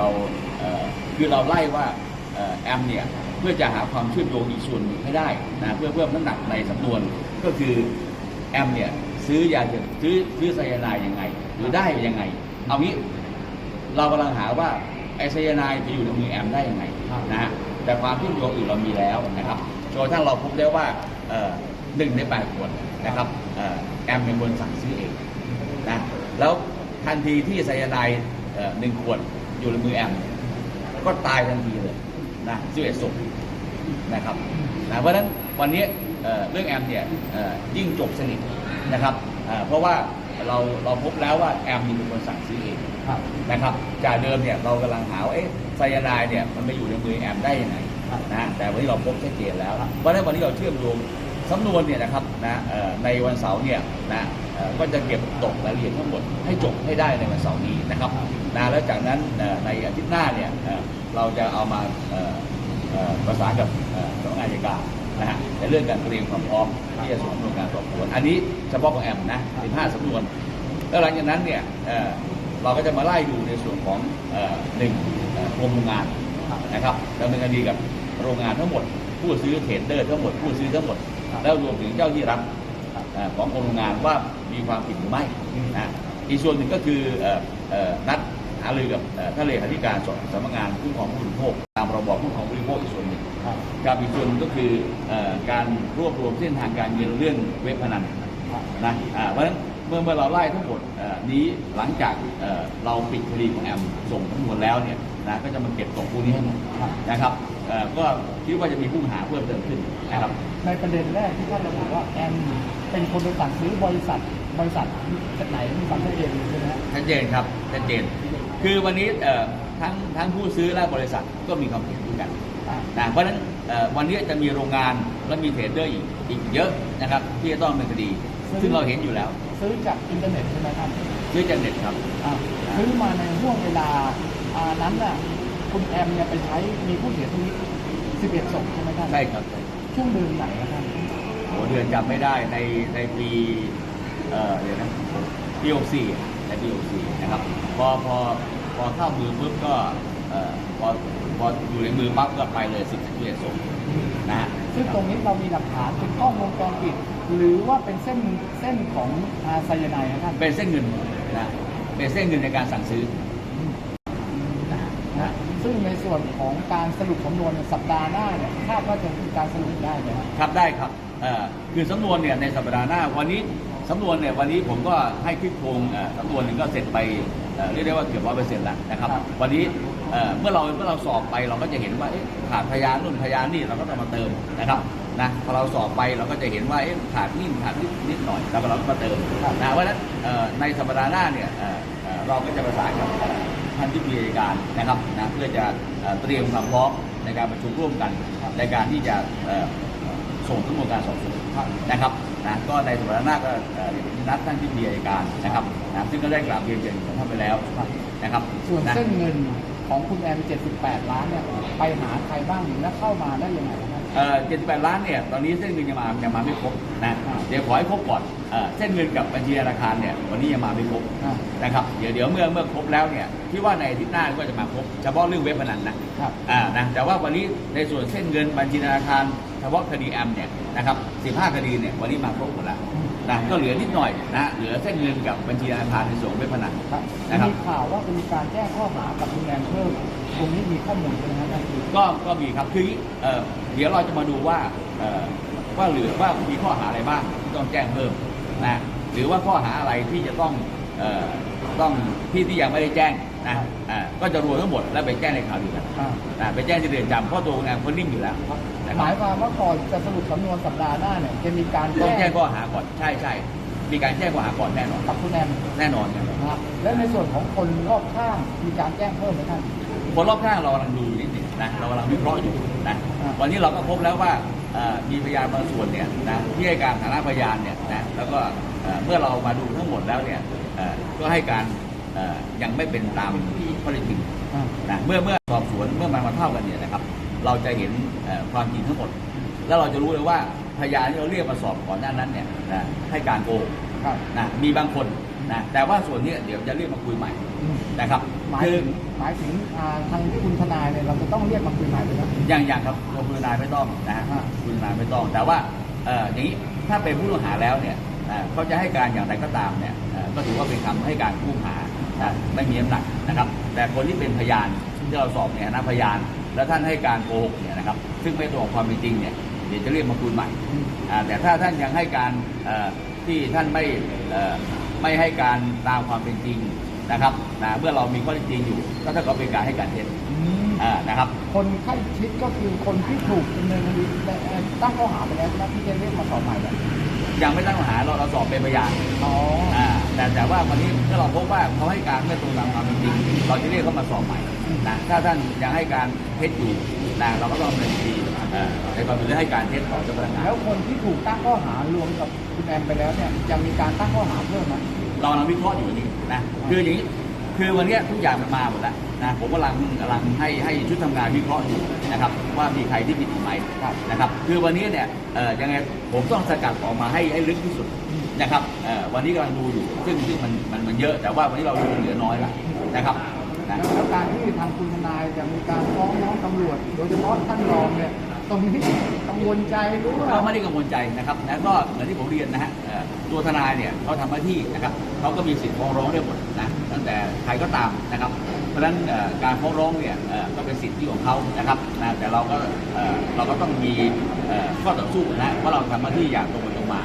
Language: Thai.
เราคือเราไล่ว่าแอมเนี่ยเพื่อจะหาความเชื่อมโยงอีกส่วนหนึ่งให้ได้นะเพื่อเพิ่มน้ำหนักในสำนวนก็คือแอมเนี่ยซื้อยาซื้อซื้อไซยาไนด์ยังไง หรือได้ยังไง เอางี้เรากำลังหาว่าไอไซยาไนด์ไปอยู่ในมือแอมได้ยังไงนะฮะแต่ความเชื่อมโยงอื่นเรามีแล้วนะครับจนกระทั่งเราพบได้ว่าหนึ่งในแปดคนนะครับแอมเป็นคนสั่งซื้อเองนะแล้วทันทีที่ไซยาไนด์หนึ่งขวด อยู่ในมือแอมก็ตายทันทีเลยนะสิบเอ็ดศพนะครับนะเพราะฉะนั้นวันนี้เอ่อเรื่องแอมเนี่ยเอ่อยิ่งจบสนิทนะครับเอ่อเพราะว่าเราเราพบแล้วว่าแอมมีเป็นคนสั่งซื้อเองครับนะครับจากเดิมเนี่ยเรากำลังหาว่าเอ๊ะไซยาไนด์เนี่ยมันไปอยู่ในมือแอมได้ยังไงครับนะฮะแต่วันนี้เราพบชัดเจนแล้วเพราะฉะนั้นวันนี้เราเชื่อมโยง สำนวนเนี่ยนะครับนะในวันเสาร์เนี่ยนะก็จะเก็บตกรายละเอียดทั้งหมดให้จบให้ได้ในวันเสาร์นี้นะครับนะแล้วจากนั้นในอาทิตย์หน้าเนี่ยเราจะเอามาประสานกับเอ่อสำนักงานอัยการนะฮะในเรื่องการเตรียมความพร้อมที่จะส่งสำนวนการสอบสวน อันนี้เฉพาะของแอมนะ15สำนวน แล้วหลังจากนั้นเนี่ยเราก็จะมาไล่ดูในส่วนของหนึ่งกรมโรงงานนะครับดำเนินคดีกับโรงงานทั้งหมด ผู้ซื้อเทรดเดอร์ทั้งหมดผู้ซื้อทั้งหมด แล้วรวมถึงเจ้าที่รัฐเอ่อของกรมโรงงานว่ามีความผิดหรือไม่นะอีกส่วนหนึ่งก็คือเอ่อเอ่อนัดหารือกับเอ่อท่านเลขาธิการสำนักงานคุ้มครองผู้บริโภคตามพรบคุ้มครองผู้บริโภคอีกส่วนหนึ่งครับกับอีกส่วนหนึ่งก็คือเอ่อการรวบรวมเส้นทางการเงินเรื่องเว็บพนันนะอ่าเพราะฉะนั้นเมื่อเมื่อเราไล่ทั้งหมดเอ่อนี้หลังจากเอ่อเราปิดคดีของแอมส่งทั้งหมดแล้วเนี่ย นะก็จะมาเก็บตกพวกนี้ให้หมดนะครับเอ่อก็คิดว่าจะมีผู้หาเพิ่มเติมขึ้นนะครับในประเด็นแรกที่ท่านระบุว่าแอมเป็นคนไปสั่งซื้อบริษัทบริษัทไหนมีความชัดเจนใช่ไหมฮะชัดเจนครับชัดเจน คือวันนี้เอ่อทั้งทั้งผู้ซื้อและบริษัทก็มีความเห็นด้วยกันอ่านะเพราะฉะนั้นเอ่อวันนี้จะมีโรงงานและมีเทรดเดอร์อีกอีกเยอะนะครับที่จะต้องดำเป็นคดี ซึ่งเราเห็นอยู่แล้ว ซื้อจากอินเทอร์เน็ตใช่ไหมท่านซื้อจากเน็ตครับอ่าซื้อมาในห่วงเวลาอ่า นั้นน่ะคุณแอมเนี่ยไปใช้มีผู้เสียชีวิต11ศพใช่ไหมท่านใช่ครับช่วงเดือนไหนนะท่านโหเดือนจำไม่ได้ในในปีเอ่อเดี๋ยวนะปีหกสี่ในปีหกสี่นะครับพอพอพอเข้ามือปุ๊บก็เอ่อพอพออยู่ในมือปั๊บก็ไปเลยสิบสิบเอ็ดศพนะฮะซึ่งตรงนี้เรามีหลักฐานเป็นกล้องวงจรปิด หรือว่าเป็นเส้นเส้นของอาไซยาไนด์นะท่านเป็นเส้นเงินนะเป็นเส้นเงินในการสั่งซื้อ นะซึ่งในส่วนของการสรุปสำนวนเนี่ยสัปดาห์หน้าเนี่ยคาดว่าจะมีการสรุปได้ไหมครับครับได้ครับเอ่อคือสำนวนเนี่ยในสัปดาห์หน้าวันนี้สำนวนเนี่ยวันนี้ผมก็ให้คลิกโครงเอ่อสำนวนหนึ่งก็เสร็จไปเอ่อเรียกได้ว่าเกือบร้อยเปอร์เซ็นต์แล้วนะครับวันนี้เอ่อเมื่อเราเมื่อเราสอบไปเราก็จะเห็นว่าเอ๊ะขาดพยานนู่นพยานนี่เราก็ต้องมาเติมนะครับนะพอเราสอบไปเราก็จะเห็นว่าเอ๊ะขาดนี่ขาดนิดนิดหน่อยแล้วก็เราก็มาเติมนะเพราะฉะนั้นเอ่อในสัปดาห์หน้าเนี่ยเอ่อเอ่อเราก็จะประสานกับเอ่อ ท่านที่มีการนะครับนะเพื่อจะเอ่อเตรียมความพร้อมในการประชุมร่วมกันในการที่จะเอ่อส่งทั้งหมดการสอบสวนนะครับนะก็ในสัปดาห์หน้าก็เอ่อเดี๋ยวนัดท่านที่มีอัยการนะครับนะซึ่งก็ได้กราบเรียนเชิญของท่านไปแล้วนะครับส่วนนะเส้นเงินของคุณแอม78 ล้านเนี่ยไปหาใครบ้างหรือแล้วเข้ามาได้ยังไงครับเอ่อ78 ล้านเนี่ยตอนนี้เส้นเงินยังมายังมาไม่ครบนะอ่าเดี๋ยวขอให้ครบก่อน เอ่อเส้นเงินกับบัญชีธนาคารเนี่ยวันนี้ยังมาไม่ครบอ่านะครับเดี๋ยวเดี๋ยวเมื่อเมื่อครบแล้วเนี่ยที่ว่าในอาทิตย์หน้าก็จะมาครบเฉพาะเรื่องเว็บพนันนะครับอ่านะแต่ว่าวันนี้ในส่วนเส้นเงินบัญชีธนาคารเฉพาะคดีแอมเนี่ยนะครับ15 คดีเนี่ยวันนี้มาครบหมดแล้วนะก็เหลือนิดหน่อยนะเหลือเส้นเงินกับบัญชีธนาคารในส่วนเว็บพนันครับนะครับมีข่าวว่าจะมีการแจ้งข้อหากับคุณแอมเพิ่มตรงนี้มีข้อมูลใช่ไหมครับท่านคือก็ก็มีครับคือเอ่อเดี๋ยวเราจะมาดูว่าเอ่อว่าเหลือว่ามีข้อหาอะไรบ้างที่ต้องแจ้งเพิ่ม นะหรือว่าข้อหาอะไรที่จะต้องเอ่อต้องที่ที่ยังไม่ได้แจ้งนะอ่าก็จะรวมทั้งหมดแล้วไปแจ้งในข่าวดีกันอ่านะไปแจ้งที่เรือนจำเพราะตัวคุณแอมเขานิ่งอยู่แล้วนะคหรับมายความว่าก่อนจะสรุปสำนวนสัปดาห์หน้าเนี่ยจะมีการต้องแจ้แจ้งงข้อหาก่อนใช่ใช่มีการแจ้งข้อหาก่อนแน่นอนกับคุณแอมแน่นอนแน่นอนนะครับและในส่วนของคนรอบข้างมีการแจ้งเพิ่มไหมท่านคนรอบข้างเรากำลังดูอยู่นิดหนึ่งนะเรากำลังวิเคราะห์อยู่นะอ่าวันนี้เราก็พบแล้วว่าเอ่อ มีพยานบางส่วนเนี่ยนะที่ให้การฐานะพยานเนี่ยนะแล้วก็เอ่อเมื่อเรามาดูทั้งหมดแล้วเนี่ยเอ่อก็ให้การเอ่อยังไม่เป็นตามข้อเท็จจริงอ่านะเมื่อเมื่อสอบสวนเมื่อมันมาเท่ากันเนี่ยนะครับ เราจะเห็นเอ่อความจริงทั้งหมด แล้วเราจะรู้เลยว่าพยานที่เราเรียกมาสอบก่อนหน้านั้นเนี่ยนะให้การโกหกครับนะมีบางคน นะแต่ว่าส่วนเนี้ยเดี๋ยวจะเรียกมาคุยใหม่นะครับหมายคือถึงหมายถึงอ่าทางคุณทนายเนี่ยเราจะต้องเรียกมาคุยใหม่เลยนะอย่างอย่างครับตัวคุณนายไม่ต้องนะฮะอ่าคุณนายไม่ต้อง แต่ว่าเอ่ออย่างนี้ถ้าเป็นผู้ต้องหาแล้วเนี่ยอ่าเขาจะให้การอย่างไรก็ตามเนี่ยเอ่อก็ถือว่าเป็นคำให้การผู้ต้องหานะไม่มีน้ำหนักนะครับ แต่คนที่เป็นพยานที่เราสอบเนี่ยนะพยาน แล้วท่านให้การโกหกเนี่ยนะครับ ซึ่งไม่ตรงกับความเป็นจริงเนี่ยเดี๋ยวจะเรียกมาคุยใหม่อ่าแต่ถ้าท่านยังให้การเอ่อที่ท่านไม่เอ่อ ไม่ให้การตามความเป็นจริงนะครับนะเมื่อเรามีข้อเท็จจริงอยู่ ก็เท่ากับเป็นการให้การเท็จอ่านะครับ คนใกล้ชิดก็คือคนที่ถูกดำเนินคดีและเอ่อตั้งข้อหาไปแล้วนะที่จะเรียกมาสอบใหม่เนี่ยยังไม่ตั้งข้อหาเราเราสอบเป็นพยานอ๋ออ่าแต่แต่ว่าวันนี้ถ้าเราพบว่าเขาให้การไม่ตรงตามความเป็นจริง เราจะเรียกเขามาสอบใหม่นะถ้าท่านยังให้การเท็จอยู่นะเราก็ต้องดำเนินคดีเอ่อ ในความเป็นเรื่องให้การเท็จต่อเจ้าพนักงานแล้วคนที่ถูกตั้งข้อหารวมกับคุณแอมไปแล้วเนี่ยยังมีการตั้งข้อหาเพิ่มไหมเรากำลังวิเคราะห์อยู่นี่นะคืออย่างนี้คือวันเนี้ยทุกอย่างมันมาหมดแล้วนะผมกำลังกำลังให้ให้ชุดทำงานวิเคราะห์อยู่นะครับว่ามีใครที่ผิดอีกไหมนะครับคือวันนี้เนี่ยเอ่อยังไงผมต้องสกัดออกมาให้ให้ลึกที่สุดนะครับเอ่อวันนี้กำลังดูอยู่ซึ่งซึ่งมันมันมันเยอะ แต่ว่าวันนี้เราดูเหลือน้อยแล้วนะครับนะแล้วการที่ทางคุณทนายจะมีการฟ้องร้องตำรวจโดยเฉพาะท่านรองเนี่ย ตรงนี้กังวลใจหรือว่าก็ไม่ได้กังวลใจนะครับนะก็เหมือนที่ผมเรียนนะฮะตัวทนายเนี่ยเขาทำหน้าที่นะครับเขาก็มีสิทธิ์ฟ้องร้องได้หมดนะตั้งแต่ใครก็ตามนะครับ เพราะฉะนั้นการฟ้องร้องเนี่ยก็เป็นสิทธิของเขานะครับนะแต่เราก็เราก็ต้องมีข้อต่อสู้นะว่าเราทำหน้าที่อย่างตรงไปตรงมา